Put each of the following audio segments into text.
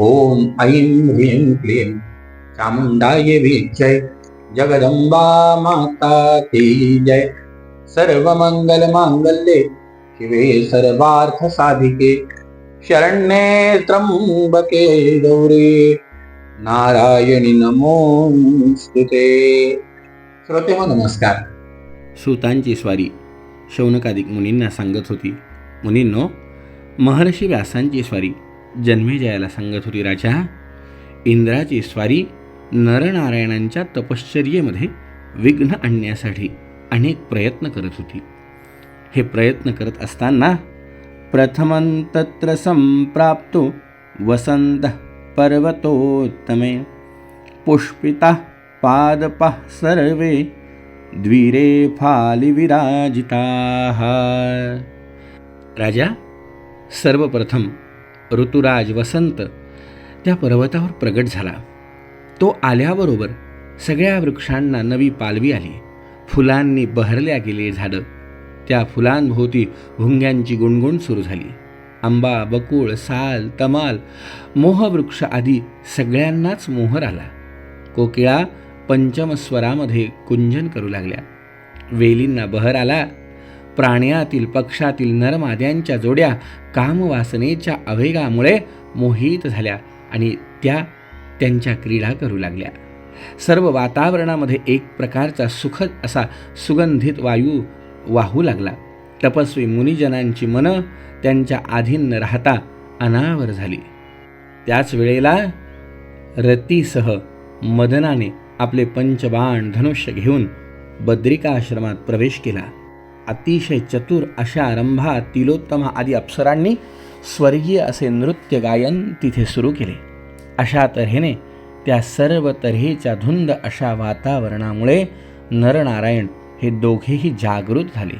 ॐ ऐं ह्रीं क्लीं। चामुण्डाय विजय जगदंबा माता की जय। सर्वमङ्गलमाङ्गल्ये शिवे सर्वार्थसाधिके। शरण्ये त्र्यम्बके गौरे। नारायणी नमोस्तुते श्रोते हो नमस्कार। सुतांची स्वारी शौनकादिक मुनींना सांगत होती मुनींनो महर्षी व्यासांची स्वारी जन्मेजयाला सांगत होती राजा. इंद्राची स्वारी नरनारायणांच्या तपश्चर्येमध्ये विघ्न आणण्यासाठी अनेक प्रयत्न करत होती. हे प्रयत्न करत असताना प्रथमं तत्र संप्राप्तो वसंत पर्वतोत्तमे पुष्पिता पादपः सर्वे द्विरे फालिविराजिताः राजा सर्वप्रथम ऋतुराज वसंत त्या पर्वतावर प्रगट झाला. तो आल्याबरोबर सगळ्या वृक्षांना नवी पालवी आली. फुलांनी बहरल्या गेले झाडं. त्या फुलांभोवती भुंग्यांची गुणगुण सुरू झाली. आंबा बकुळ साल तमाल मोहवृक्ष आदी सगळ्यांनाच मोहर आला. कोकिळा पंचमस्वरामध्ये कुंजन करू लागल्या. वेलींना बहर आला. प्राण्यातील पक्षातील नरमाद्यांच्या जोड्या कामवासनेच्या आवेगामुळे मोहित झाल्या आणि त्या त्यांच्या क्रीडा करू लागल्या. सर्व वातावरणामध्ये एक प्रकारचा सुखद असा सुगंधित वायू वाहू लागला. तपस्वी मुनिजनांची मनं त्यांच्या आधीन राहता अनावर झाली. त्याच वेळेला रतीसह मदनाने आपले पंचबाण धनुष्य घेऊन बद्रिका आश्रमात प्रवेश केला. अतिशय चतुर अशा रंभा तिलोत्तमा आदी अप्सरांनी स्वर्गीय असे नृत्य गायन तिथे सुरू केले. अशा तऱ्हेने त्या सर्व तऱ्हेच्या धुंद अशा वातावरणामुळे नरनारायण हे दोघेही जागृत झाले.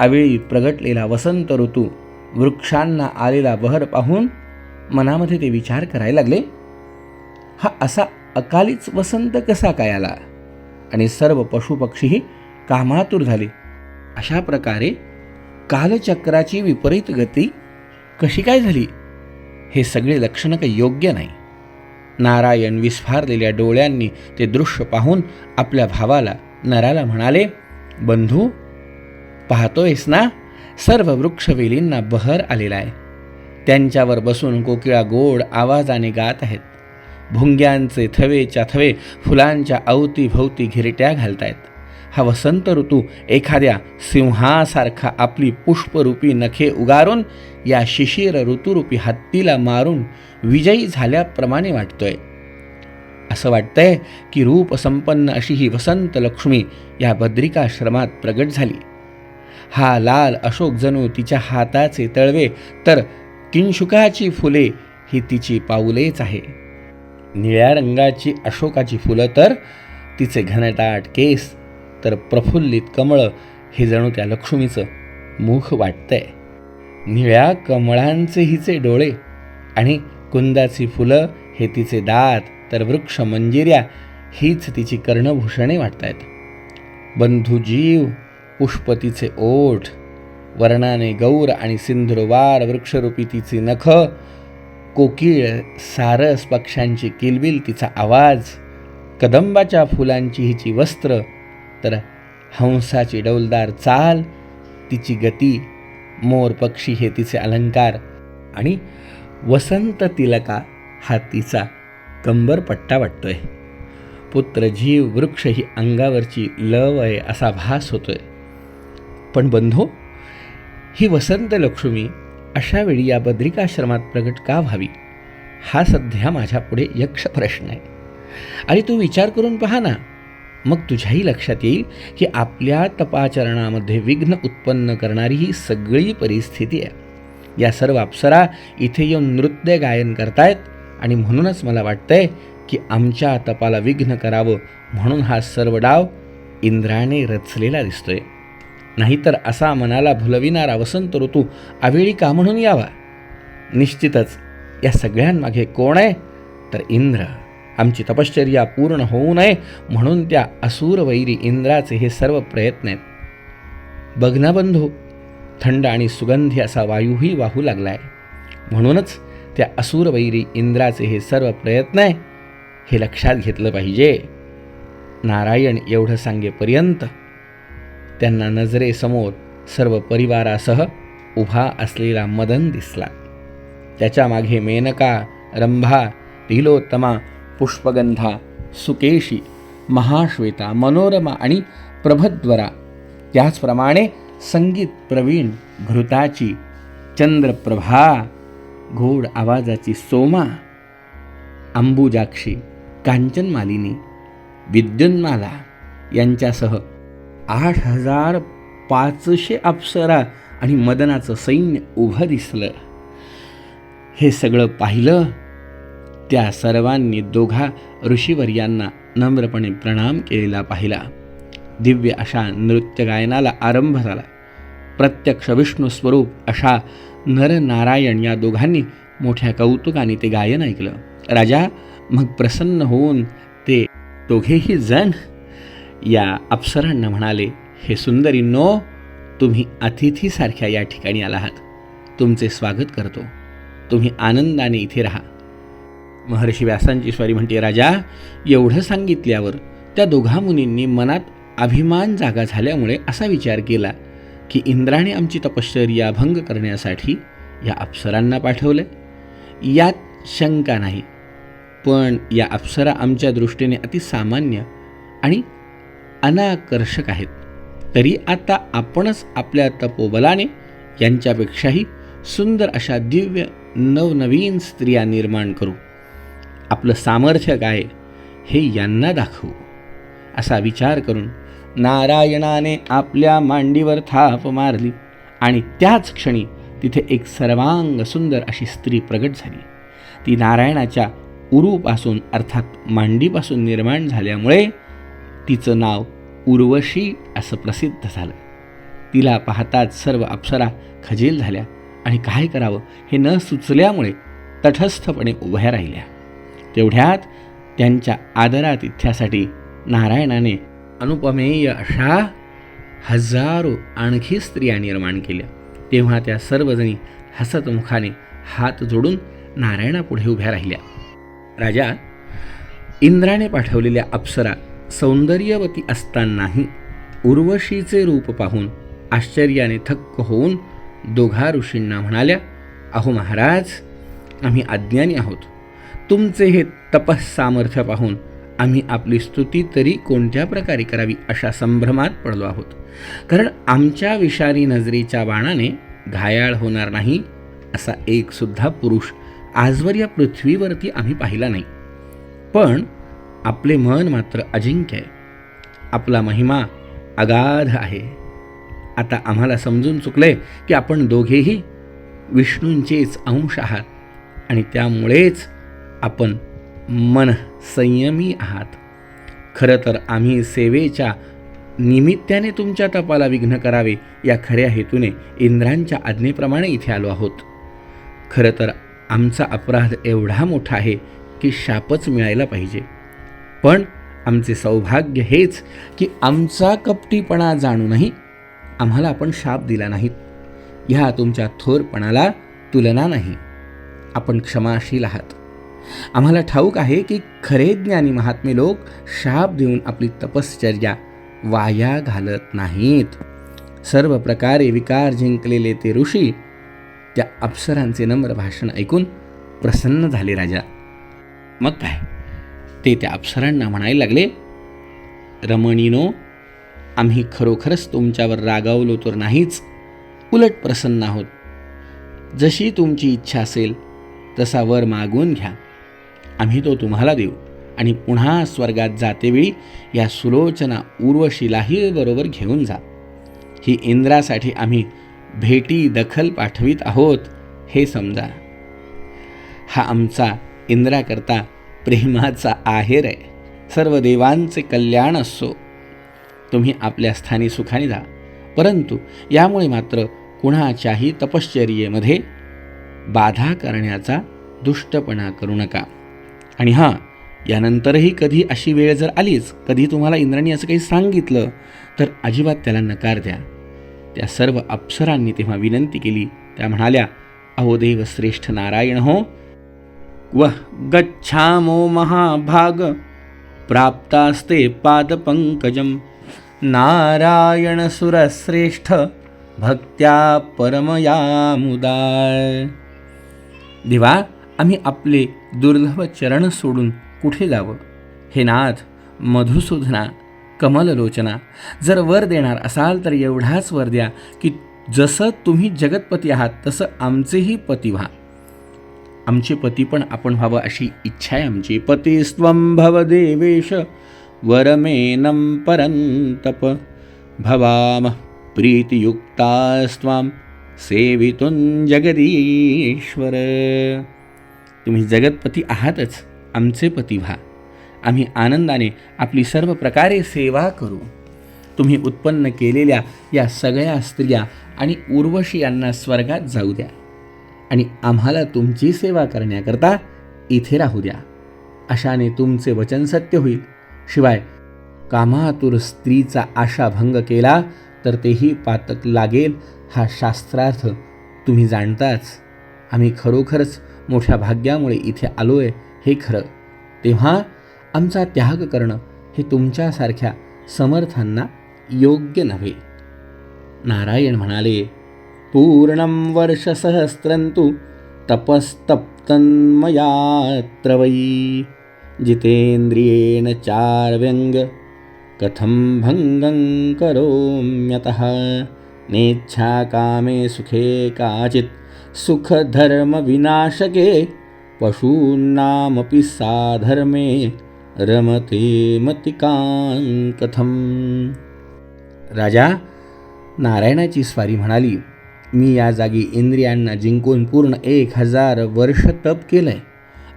अवेळी प्रगटलेला वसंत ऋतू वृक्षांना आलेला बहर पाहून मनामध्ये ते विचार करायला लागले. हा असा अकालीच वसंत कसा काय आला? आणि सर्व पशुपक्षीही कामातूर झाले. अशा प्रकारे कालचक्राची विपरीत गती कशी काय झाली? हे सगळे लक्षणं काही योग्य नाही. नारायण विस्फारलेल्या डोळ्यांनी ते दृश्य पाहून आपल्या भावाला नराला म्हणाले बंधू पाहतोयस ना? सर्व वृक्षवेलींना बहर आलेला आहे. त्यांच्यावर बसून कोकिळा गोड आवाजाने गात आहेत. भुंग्यांचे थवेच्या थवे फुलांच्या अवतीभवती घिरट्या घालतायत. हा वसंत ऋतू एखाद्या सिंहासारखा आपली पुष्परूपी नखे उगारून या शिशिर ऋतुरूपी हत्तीला मारून विजयी झाल्याप्रमाणे वाटतोय. असं वाटतंय की रूपसंपन्न अशी ही वसंत लक्ष्मी या बद्रिकाश्रमात प्रगट झाली. हा लाल अशोक जणू तिच्या हाताचे तळवे तर किंशुकाची फुले ही तिची पाऊलेच आहे. निळ्या रंगाची अशोकाची फुलं तर तिचे घनटाट केस तर प्रफुल्लित कमळं हे जणू त्या लक्ष्मीचं मुख वाटतंय. निळ्या कमळांचे हिचे डोळे आणि कुंदाची फुलं हे तिचे दात तर वृक्ष मंजिऱ्या हीच तिची कर्णभूषणे वाटतायत. पुष्प पुष्पतीचे ओठ वर्णाने गौर आणि सिंधुरवार वृक्षरूपी तिची नख कोकिळ सारस पक्ष्यांची किलबिल तिचा आवाज कदंबाच्या फुलांची हिची वस्त्र तर हंसाची डौलदार चाल तिची गती मोर पक्षी हे तिचे अलंकार आणि वसंत तिलका हा तिचा कंबरपट्टा वाटतोय. पुत्र जीव वृक्ष ही अंगावरची लव आहे असा भास होतोय. पण बंधू ही वसंत लक्ष्मी अशा वेळी या बद्रिकाश्रमात प्रगट का व्हावी? हा सध्या माझ्यापुढे यक्ष प्रश्न आहे. आणि तू विचार करून पहा ना मग तुझ्याही लक्षात येईल की आपल्या तपाचरणामध्ये विघ्न उत्पन्न करणारी ही सगळी परिस्थिती आहे. या सर्व अप्सरा इथे येऊन नृत्य गायन करतायत आणि म्हणूनच मला वाटतंय की आमच्या तपाला विघ्न करावं म्हणून हा सर्व डाव इंद्राने रचलेला दिसतोय. नाहीतर असा मनाला भुलविणारा वसंत ऋतू अवेळी का म्हणून यावा? निश्चितच या सगळ्यांमागे कोण आहे? तर इंद्र. आमची तपश्चर्या पूर्ण होऊ नये म्हणून त्या असुर वैरी इंद्राचे हे सर्व प्रयत्न आहेत. बघ ना बंधू थंड आणि सुगंधी असा वायूही वाहू लागलाय. म्हणूनच त्या असुर वैरी इंद्राचे हे सर्व प्रयत्न आहे हे लक्षात घेतलं पाहिजे. नारायण एवढं सांगेपर्यंत त्यांना नजरेसमोर सर्व परिवारासह उभा असलेला मदन दिसला. त्याच्यामागे मेनका रंभा तिलोत्तमा पुष्पगंधा सुकेशी महाश्वेता मनोरमा आणि प्रभद्वरा. त्याचप्रमाणे संगीत प्रवीण घृताची चंद्रप्रभा घोड आवाजाची सोमा अंबुजाक्षी कांचनमालिनी विद्युन्माला यांच्यासह आठ हजार पाचशे अप्सरा आणि मदनाचं सैन्य उभं दिसलं. हे सगळं पाहिलं त्या सर्वांनी दोघा ऋषीवर्यांना नम्रपणे प्रणाम केलेला पाहिला. दिव्य अशा नृत्य गायनाला आरंभ झाला. प्रत्यक्ष विष्णू स्वरूप अशा नरनारायण या दोघांनी मोठ्या कौतुकाने ते गायन ऐकलं. राजा मग प्रसन्न होऊन ते दोघेही जण या अप्सरांना म्हणाले हे सुंदरी नो तुम्ही अतिथीसारख्या या ठिकाणी आला आहात तुमचे स्वागत करतो. तुम्ही आनंदाने इथे राहा. महर्षी व्यासांची स्वारी म्हणते राजा एवढं सांगितल्यावर त्या दोघा मुनींनी मनात अभिमान जागा झाल्यामुळे असा विचार केला की इंद्राने आमची तपश्चर्या भंग करण्यासाठी या अप्सरांना पाठवलं यात शंका नाही पण या अप्सरा आमच्या दृष्टीने अतिसामान्य आणि अनाकर्षक आहेत. तरी आता आपणच आपल्या तपोबलाने यांच्यापेक्षाही सुंदर अशा दिव्य नवनवीन स्त्रिया निर्माण करू. आपलं सामर्थ्य काय हे यांना दाखवू. असा विचार करून नारायणाने आपल्या मांडीवर थाप मारली आणि त्याच क्षणी तिथे एक सर्वांग सुंदर अशी स्त्री प्रगट झाली. ती नारायणाच्या उरूपासून अर्थात मांडीपासून निर्माण झाल्यामुळे तिचं नाव उर्वशी असं प्रसिद्ध झालं. तिला पाहताच सर्व अप्सरा खजेल झाल्या आणि काय करावं हे न सुचल्यामुळे तटस्थपणे उभ्या राहिल्या. तेवढ्यात त्यांच्या आदरातिथ्यासाठी नारायणाने अनुपमेय अशा हजारो आणखी स्त्रिया निर्माण केल्या. तेव्हा त्या सर्वजणी हसतमुखाने हात जोडून नारायणापुढे उभ्या राहिल्या. राजा इंद्राने पाठवलेल्या अप्सरा सौंदर्यवती असतानाही उर्वशीचे रूप पाहून आश्चर्याने थक्क होऊन दोघा ऋषींना म्हणाल्या अहो महाराज आम्ही अज्ञानी आहोत. तुमचे हे तपस सामर्थ्य पाहून आम्ही आपली स्तुती तरी कोणत्या प्रकारे करावी अशा संभ्रमात पडलो आहोत. कारण आमच्या विषारी नजरेच्या बाणाने घायाळ होणार नाही असा एकसुद्धा पुरुष आजवर या पृथ्वीवरती आम्ही पाहिला नाही. पण आपले मन मात्र अजिंक्य आहे. आपला महिमा अगाध आहे. आता आम्हाला समजून चुकले की आपण दोघेही विष्णूंचेच अंश आहात आणि त्यामुळेच आपण मन संयमी आहात. खरं तर आम्ही सेवेच्या निमित्ताने तुमच्या तपाला विघ्न करावे या खऱ्या हेतूने इंद्रांच्या आज्ञेप्रमाणे इथे आलो आहोत. खरं तर आमचा अपराध एवढा मोठा आहे की शापच मिळायला पाहिजे. पण आमचे सौभाग्य हेच की आमचा कपटीपणा जाणूनही आम्हाला आपण शाप दिला नाहीत. ह्या तुमच्या थोरपणाला तुलना नाही. आपण क्षमाशील आहात. आम्हाला ठाऊक आहे की खरे ज्ञानी महात्मे लोक शाप देऊन आपली तपश्चर्या वाया घालत नाहीत. सर्व प्रकारे विकार जिंकलेले ते ऋषी त्या अप्सरांचे नम्र भाषण ऐकून प्रसन्न झाले राजा. मग काय? ते त्या अप्सरांना म्हणायला लागले रमणीनो आम्ही खरोखरच तुमच्यावर रागावलो तर नाहीच उलट प्रसन्न आहोत. जशी तुमची इच्छा असेल तसा वर मागून घ्या. आम्ही तो तुम्हाला देऊ. आणि पुन्हा स्वर्गात जातेवेळी या सुलोचना उर्वशीलाही बरोबर घेऊन जा. ही इंद्रासाठी आम्ही भेटी दखल पाठवित आहोत हे समजा. हा आमचा इंद्राकरता प्रेमाचा आहेर आहे. सर्व देवांचे कल्याण असो. तुम्ही आपल्या स्थानी सुखाने जा. परंतु यामुळे मात्र कुणाच्याही तपश्चर्येमध्ये बाधा करण्याचा दुष्टपणा करू नका. आणि हां यानंतरही कधी अशी वेळ जर आलीच कधी तुम्हाला इंद्राने असं काही सांगितलं तर अजिबात त्याला नकार द्या. त्या सर्व अप्सरांनी तेव्हा विनंती केली. त्या म्हणाल्या अहो देव श्रेष्ठ नारायण हो व गच्छामो महाभाग प्राप्तास्ते पादपंकजम नारायण सुरश्रेष्ठ भक्त्या परमया मुदा देवा आम्ही आपले दुर्लभ चरण सोडून कुठे जावं? हे नाथ मधुसूदना कमललोचना जर वर देणार असाल तर एवढाच वर द्या की जसं तुम्ही जगतपती आहात तसं आमचेही पती व्हा. आमचे पती पण आपण व्हावं अशी इच्छा आहे आमची. पतिस्त्वं भव देवेश वरमेनं परंतप भवाम प्रीतियुक्तास्त्वां सेवितुं जगदीश्वर। तुम्ही जगतपती आहातच आमचे पती व्हा. आम्ही आनंदाने आपली सर्व प्रकारे सेवा करू. तुम्ही उत्पन्न केलेल्या या सगळ्या स्त्रिया आणि उर्वशी यांना स्वर्गात जाऊ द्या. आणि आम्हाला तुमची सेवा करण्याकरता इथे राहू द्या. अशाने तुमचे वचन सत्य होईल. शिवाय कामातुर स्त्रीचा आशाभंग केला तर तेही पातक लागेल हा शास्त्रार्थ तुम्ही जाणताच. आम्ही खरोखरच मोठ्या भाग्यामुळे इथे आलो आहे हे खरं. तेव्हा आमचा त्याग करणं हे तुमच्यासारख्या समर्थांना योग्य नव्हे. नारायण म्हणाले पूर्णं वर्षसहस्रन्तु तपस्तप्तन्मयात्र वै जितेन्द्रियेण चार्व्यङ्ग कथं भङ्गं करोम्यतः? नेच्छा कामे सुखे काचित् सुखधर्मविनाशके पशूनामपि साधर्मे रमते मतिकां कथम राजा नारायणाची स्वारी म्हणाली मी या जागी इंद्रियांना जिंकून पूर्ण एक हजार वर्ष तप केलंय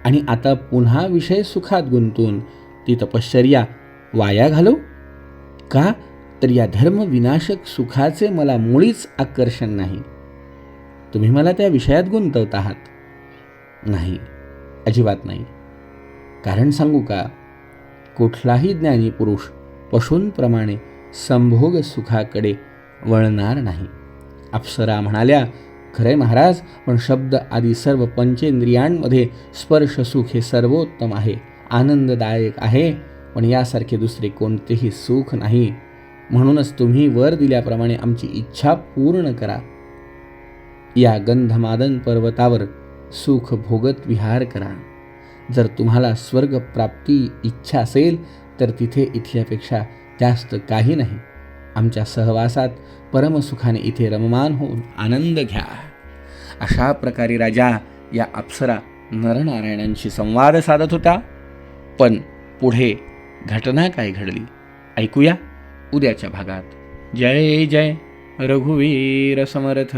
आणि आता पुन्हा विषय सुखात गुंतून ती तपश्चर्या वाया घालू का? तर या धर्मविनाशक सुखाचे मला मुळीच आकर्षण नाही. तुम्ही मला त्या विषयात गुंतवत आहात. नाही अजिबात नाही. कारण सांगू का कुठलाही ज्ञानी पुरुष पशूंप्रमाणे संभोग सुखाकडे वळणार नाही. अप्सरा म्हणाल्या खरे महाराज पण शब्द आदी सर्व पंचेंद्रियांमध्ये स्पर्श सुख हे सर्वोत्तम आहे आनंददायक आहे पण यासारखे दुसरे कोणतेही सुख नाही. म्हणूनच तुम्ही वर दिल्याप्रमाणे आमची इच्छा पूर्ण करा. या गंधमादन पर्वतावर सुख भोगत विहार करा. जर तुम्हाला स्वर्ग प्राप्ती इच्छा असेल तर तिथे इथल्यापेक्षा जास्त काही नाही. आमच्या सहवासात परमसुखाने इथे रममान होऊन आनंद घ्या. अशा प्रकारे राजा या अप्सरा नरनारायणांशी संवाद साधत होता. पण पुढे घटना काय घडली? ऐकूया उद्याच्या भागात. जय जय. रघुवीर समर्थ।